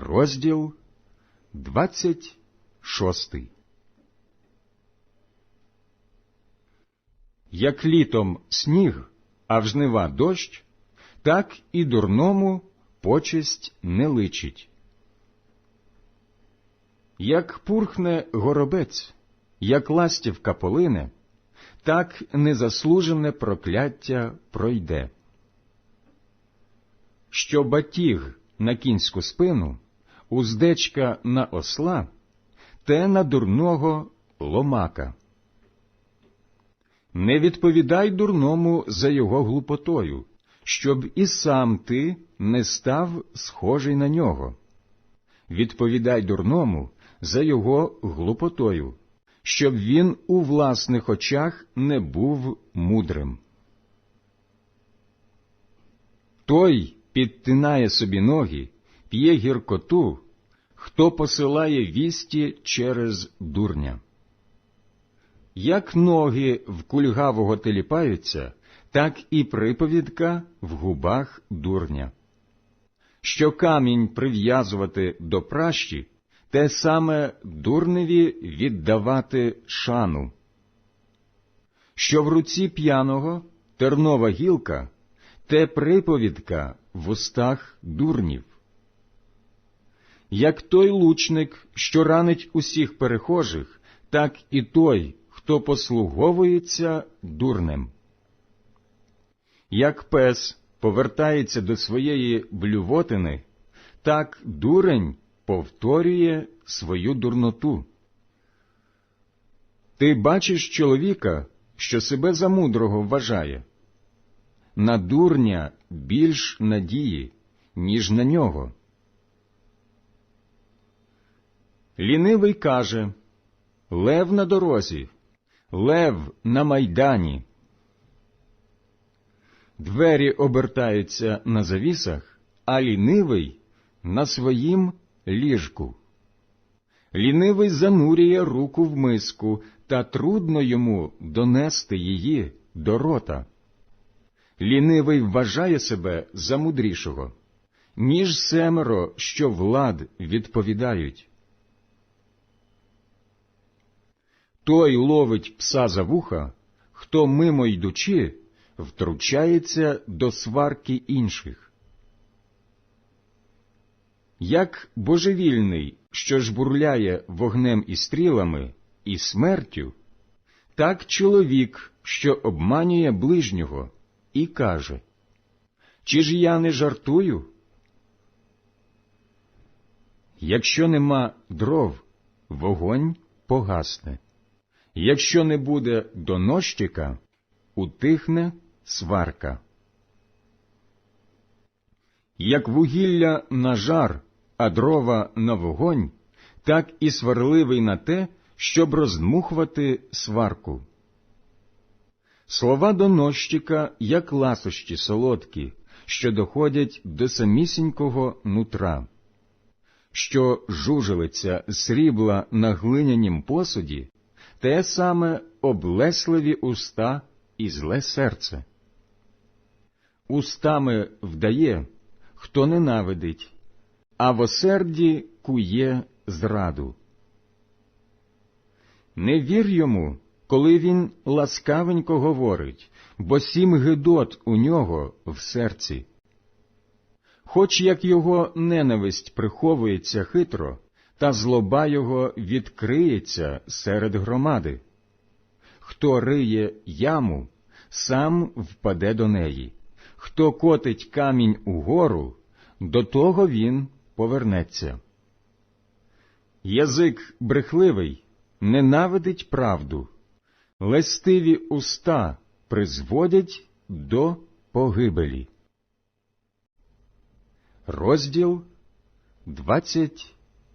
Розділ двадцять шостий. Як літом сніг, а в жнива дощ, так і дурному почесть не личить. Як пурхне горобець, як ластівка полине, так незаслужене прокляття пройде. Що батіг на кінську спину, уздечка на осла, те на дурного ломака. Не відповідай дурному за його глупотою, щоб і сам ти не став схожий на нього. Відповідай дурному за його глупотою, щоб він у власних очах не був мудрим. Той підтинає собі ноги, п'є гіркоту, хто посилає вісті через дурня. Як ноги в кульгавого теліпаються, так і приповідка в губах дурня. Що камінь прив'язувати до пращі, те саме дурневі віддавати шану. Що в руці п'яного тернова гілка, те приповідка в устах дурнів. Як той лучник, що ранить усіх перехожих, так і той, хто послуговується дурнем. Як пес повертається до своєї блювотини, так дурень повторює свою дурноту. Ти бачиш чоловіка, що себе за мудрого вважає. На дурня більш надії, ніж на нього. Лінивий каже Лев на дорозі, лев на майдані. Двері обертаються на завісах, а лінивий на своїм ліжку. Лінивий занурює руку в миску, та трудно йому донести її до рота. Лінивий вважає себе за мудрішого, ніж семеро, що влад відповідають. Той ловить пса за вуха, хто мимо йдучи, втручається до сварки інших. Як божевільний, що жбурляє вогнем і стрілами, і смертю, так чоловік, що обманює ближнього, і каже Чи ж я не жартую? Якщо нема дров, вогонь погасне. Якщо не буде донощика, утихне сварка. Як вугілля на жар, а дрова на вогонь, так і сварливий на те, щоб роздмухувати сварку. Слова донощика, як ласощі солодкі, що доходять до самісінького нутра, що жужелиця срібла на глинянім посуді, те саме облесливі уста і зле серце. Устами вдає, хто ненавидить, а в осерді кує зраду. Не вір йому, коли він ласкавенько говорить, бо сім гидот у нього в серці. Хоч як його ненависть приховується хитро, та злоба його відкриється серед громади. Хто риє яму, сам впаде до неї, хто котить камінь угору, до того він повернеться. Язик брехливий ненавидить правду, лестиві уста призводять до погибелі. Розділ двадцять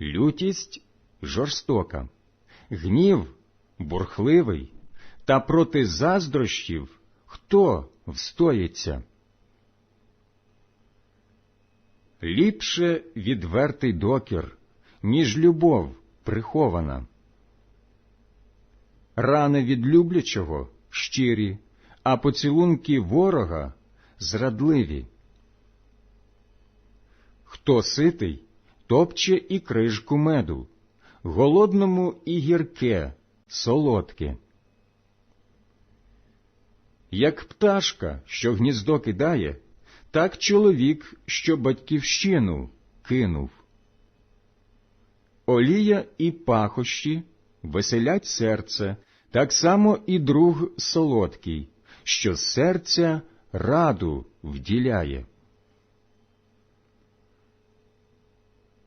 Лютість жорстока, гнів бурхливий, та проти заздрощів хто встоїться? Ліпше відвертий докір, ніж любов прихована. Рани від люблячого щирі, а поцілунки ворога зрадливі. Хто ситий, топче і крижку меду, голодному і гірке, солодке. Як пташка, що гніздо кидає, так чоловік, що батьківщину кинув. Олія і пахощі веселять серце, так само і друг солодкий, що серця раду вділяє.